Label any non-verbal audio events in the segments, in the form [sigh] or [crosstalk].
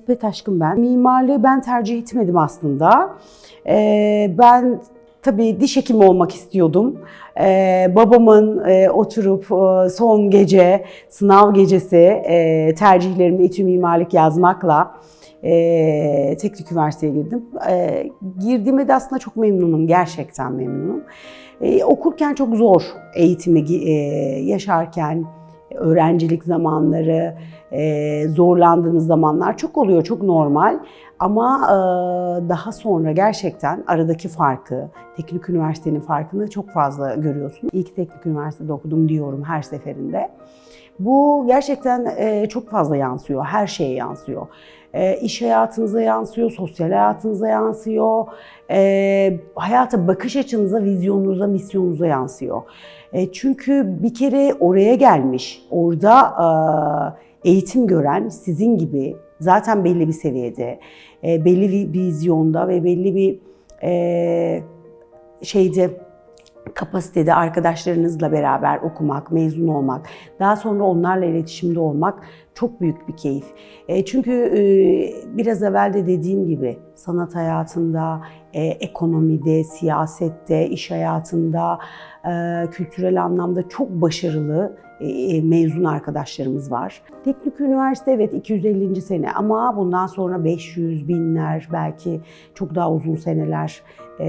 nispet aşkım ben. Mimarlığı ben tercih etmedim aslında. Ee, ben tabii diş hekimi olmak istiyordum. Ee, babamın e, oturup e, son gece, sınav gecesi e, tercihlerimi İTÜ mimarlık yazmakla e, teknik üniversiteye girdim. E, girdiğimde de aslında çok memnunum, gerçekten memnunum. E, okurken çok zor eğitimi e, yaşarken, öğrencilik zamanları, e, zorlandığınız zamanlar çok oluyor, çok normal. Ama e, daha sonra gerçekten aradaki farkı, teknik üniversitenin farkını çok fazla görüyorsun. İyi ki teknik üniversitede okudum diyorum her seferinde. Bu gerçekten e, çok fazla yansıyor, her şeye yansıyor. E, iş hayatınıza yansıyor, sosyal hayatınıza yansıyor, e, hayata bakış açınıza, vizyonunuza, misyonunuza yansıyor. E, çünkü bir kere oraya gelmiş, orada eğitim gören sizin gibi zaten belli bir seviyede, belli bir vizyonda ve belli bir şeyde kapasitede arkadaşlarınızla beraber okumak, mezun olmak, daha sonra onlarla iletişimde olmak çok büyük bir keyif. E, çünkü e, biraz evvel de dediğim gibi sanat hayatında, e, ekonomide, siyasette, iş hayatında, e, kültürel anlamda çok başarılı e, mezun arkadaşlarımız var. Teknik üniversite evet 250. sene ama bundan sonra 500, binler belki çok daha uzun seneler e,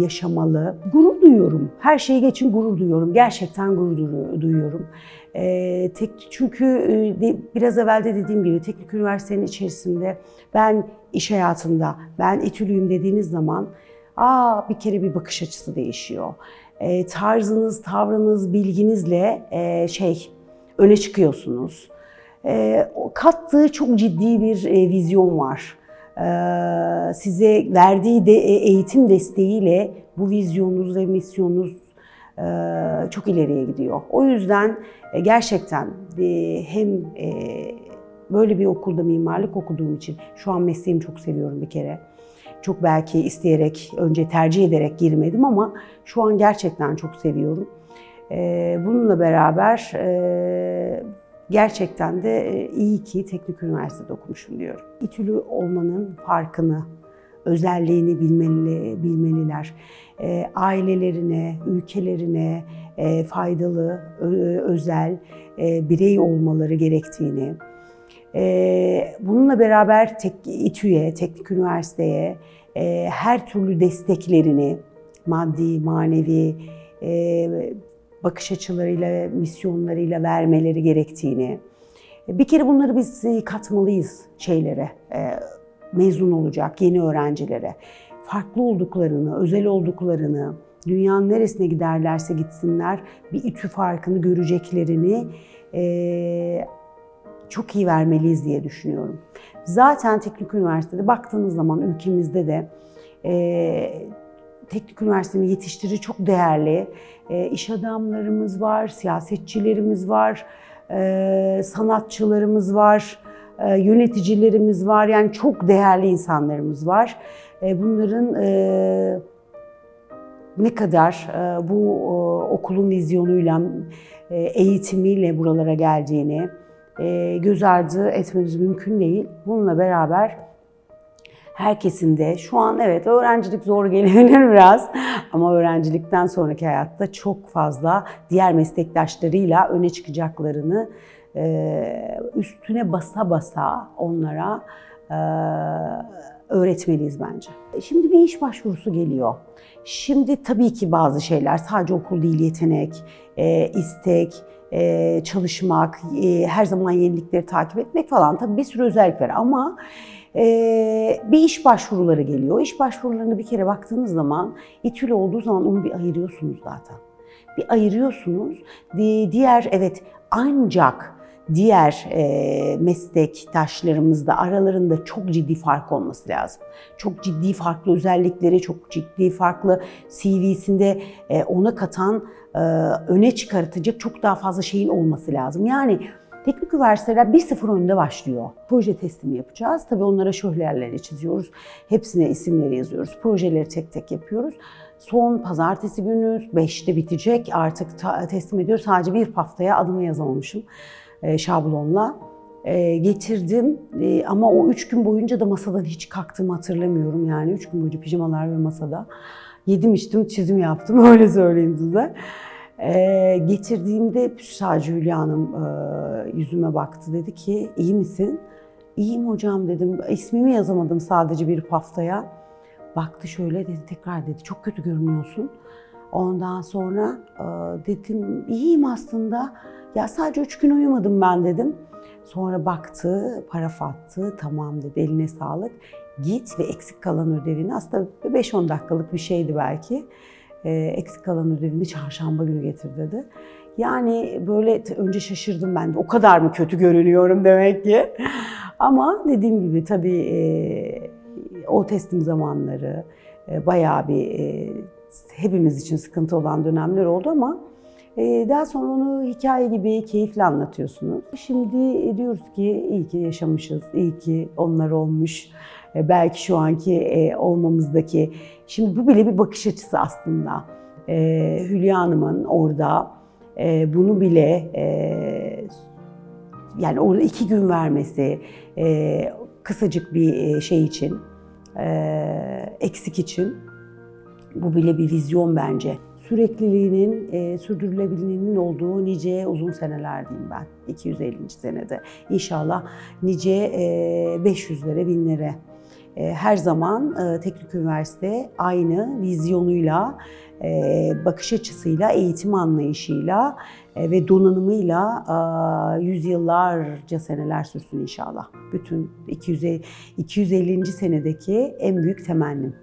yaşamalı. Gurur duyuyorum. Her şeyi geçin gurur duyuyorum. Gerçekten gurur du- duyuyorum. E, tek, çünkü e, biraz evvel de dediğim gibi teknik üniversitenin içerisinde ben iş hayatında, ben İTÜ'lüyüm dediğiniz zaman aa bir kere bir bakış açısı değişiyor. E, tarzınız, tavrınız, bilginizle e, şey öne çıkıyorsunuz. E, kattığı çok ciddi bir e, vizyon var. E, size verdiği de, e, eğitim desteğiyle bu vizyonunuz ve misyonunuz e, çok ileriye gidiyor. O yüzden e, gerçekten hem böyle bir okulda mimarlık okuduğum için şu an mesleğimi çok seviyorum bir kere. Çok belki isteyerek, önce tercih ederek girmedim ama şu an gerçekten çok seviyorum. Bununla beraber gerçekten de iyi ki teknik üniversitede okumuşum diyorum. İTÜ'lü olmanın farkını, özelliğini bilmeli, bilmeliler. E, ailelerine, ülkelerine e, faydalı, özel e, birey olmaları gerektiğini, e, bununla beraber tek, İTÜ'ye, teknik üniversiteye e, her türlü desteklerini, maddi, manevi, e, bakış açılarıyla, misyonlarıyla vermeleri gerektiğini, bir kere bunları biz katmalıyız şeylere, e, mezun olacak yeni öğrencilere. Farklı olduklarını, özel olduklarını, dünyanın neresine giderlerse gitsinler bir İTÜ farkını göreceklerini e, çok iyi vermeliyiz diye düşünüyorum. Zaten teknik üniversitede baktığınız zaman ülkemizde de e, teknik üniversitenin yetiştirici çok değerli e, iş adamlarımız var, siyasetçilerimiz var, e, sanatçılarımız var, yöneticilerimiz var. Yani çok değerli insanlarımız var. E, bunların e, ne kadar e, bu e, okulun vizyonuyla, e, eğitimiyle buralara geldiğini e, göz ardı etmemiz mümkün değil. Bununla beraber herkesin de şu an evet öğrencilik zor gelebilir biraz [laughs] ama öğrencilikten sonraki hayatta çok fazla diğer meslektaşlarıyla öne çıkacaklarını e, üstüne basa basa onlara e, öğretmeliyiz bence. Şimdi bir iş başvurusu geliyor. Şimdi tabii ki bazı şeyler sadece okul değil yetenek, e, istek, e, çalışmak, e, her zaman yenilikleri takip etmek falan tabii bir sürü özellik var ama e, bir iş başvuruları geliyor. İş başvurularına bir kere baktığınız zaman İTÜ'lü olduğu zaman onu bir ayırıyorsunuz zaten. Bir ayırıyorsunuz. Di- Diğer evet ancak diğer e, meslektaşlarımızda aralarında çok ciddi fark olması lazım. Çok ciddi farklı özellikleri, çok ciddi farklı CV'sinde e, ona katan, e, öne çıkartacak çok daha fazla şeyin olması lazım. Yani teknik üniversiteler 1-0 önde başlıyor. Proje teslimi yapacağız. Tabii onlara şöhlerleri çiziyoruz. Hepsine isimleri yazıyoruz. Projeleri tek tek yapıyoruz. Son pazartesi günü 5'te bitecek. Artık teslim ediyoruz. Sadece bir haftaya adımı yazamamışım şablonla. e, getirdim E, ama o üç gün boyunca da masadan hiç kalktığımı hatırlamıyorum yani. Üç gün boyunca pijamalar ve masada. Yedim içtim, çizim yaptım [laughs] öyle söyleyeyim size. E, getirdiğimde sadece Hülya Hanım e, yüzüme baktı dedi ki iyi misin? İyiyim hocam dedim. İsmimi yazamadım sadece bir haftaya. Baktı şöyle dedi tekrar dedi çok kötü görünüyorsun. Ondan sonra e, dedim iyiyim aslında. Ya sadece üç gün uyumadım ben dedim. Sonra baktı, paraf attı. Tamam dedi eline sağlık. Git ve eksik kalan ödevini aslında 5-10 dakikalık bir şeydi belki. E, eksik kalan ödevini çarşamba günü getir dedi. Yani böyle önce şaşırdım ben de. O kadar mı kötü görünüyorum demek ki. Ama dediğim gibi tabii e, o teslim zamanları bayağı bir hepimiz için sıkıntı olan dönemler oldu ama e, daha sonra onu hikaye gibi keyifle anlatıyorsunuz. Şimdi diyoruz ki iyi ki yaşamışız, iyi ki onlar olmuş. E, belki şu anki e, olmamızdaki, şimdi bu bile bir bakış açısı aslında. Hülya Hanım'ın orada bunu bile yani orada iki gün vermesi, kısacık bir şey için, eksik için bu bile bir vizyon bence. Sürekliliğinin, e, sürdürülebilirliğinin olduğu nice uzun seneler diyeyim ben. 250. senede. İnşallah nice e, 500'lere, binlere. E, her zaman e, Teknik Üniversite aynı vizyonuyla, e, bakış açısıyla, eğitim anlayışıyla ve donanımıyla yüzyıllarca seneler sürsün inşallah. Bütün 200, 250. senedeki en büyük temennim.